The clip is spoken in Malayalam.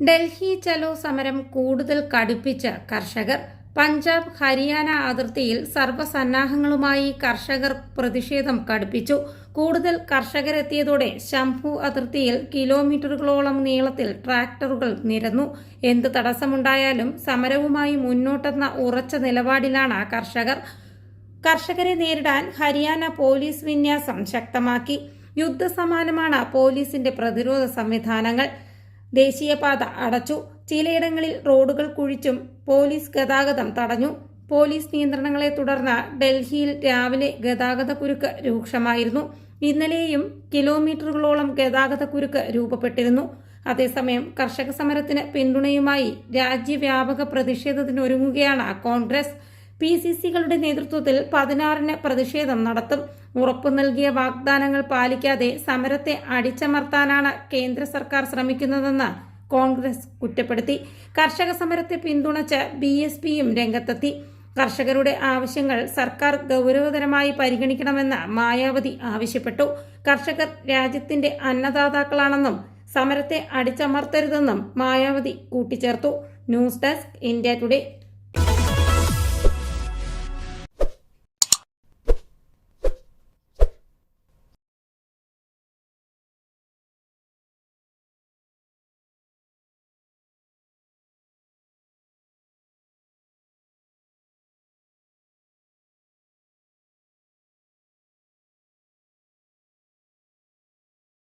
ഡൽഹി ചലോ സമരം കൂടുതൽ കടുപ്പിച്ച കർഷകർ പഞ്ചാബ് ഹരിയാന അതിർത്തിയിൽ സർവസന്നാഹങ്ങളുമായി കർഷകർ പ്രതിഷേധം കടുപ്പിച്ചു. കൂടുതൽ കർഷകരെത്തിയതോടെ ശംഭു അതിർത്തിയിൽ കിലോമീറ്ററുകളോളം നീളത്തിൽ ട്രാക്ടറുകൾ നിരന്നു. എന്ത് തടസ്സമുണ്ടായാലും സമരവുമായി മുന്നോട്ടെന്ന ഉറച്ച നിലപാടിലാണ് കർഷകർ. കർഷകരെ നേരിടാൻ ഹരിയാന പോലീസ് വിന്യാസം ശക്തമാക്കി. യുദ്ധസമാനമാണ് പോലീസിന്റെ പ്രതിരോധ സംവിധാനങ്ങൾ. ദേശീയപാത അടച്ചു. ചിലയിടങ്ങളിൽ റോഡുകൾ കുഴിച്ചും പോലീസ് ഗതാഗതം തടഞ്ഞു. പോലീസ് നിയന്ത്രണങ്ങളെ തുടർന്ന് ഡൽഹിയിൽ രാവിലെ ഗതാഗത കുരുക്ക് രൂക്ഷമായിരുന്നു. ഇന്നലെയും കിലോമീറ്ററുകളോളം ഗതാഗത കുരുക്ക് രൂപപ്പെട്ടിരുന്നു. അതേസമയം കർഷക സമരത്തിന് പിന്തുണയുമായി രാജ്യവ്യാപക പ്രതിഷേധത്തിനൊരുങ്ങുകയാണ് കോൺഗ്രസ്. പി സി സികളുടെ നേതൃത്വത്തിൽ പതിനാറിന് പ്രതിഷേധം നടത്തും. ഉറപ്പു നൽകിയ വാഗ്ദാനങ്ങൾ പാലിക്കാതെ സമരത്തെ അടിച്ചമർത്താനാണ് കേന്ദ്ര സർക്കാർ ശ്രമിക്കുന്നതെന്ന് കോൺഗ്രസ് കുറ്റപ്പെടുത്തി. കർഷക സമരത്തെ പിന്തുണച്ച് ബി എസ് പിയും രംഗത്തെത്തി. കർഷകരുടെ ആവശ്യങ്ങൾ സർക്കാർ ഗൗരവതരമായി പരിഗണിക്കണമെന്ന് മായാവതി ആവശ്യപ്പെട്ടു. കർഷകർ രാജ്യത്തിന്റെ അന്നദാതാക്കളാണെന്നും സമരത്തെ അടിച്ചമർത്തരുതെന്നും മായാവതി കൂട്ടിച്ചേർത്തു. News desk India Today.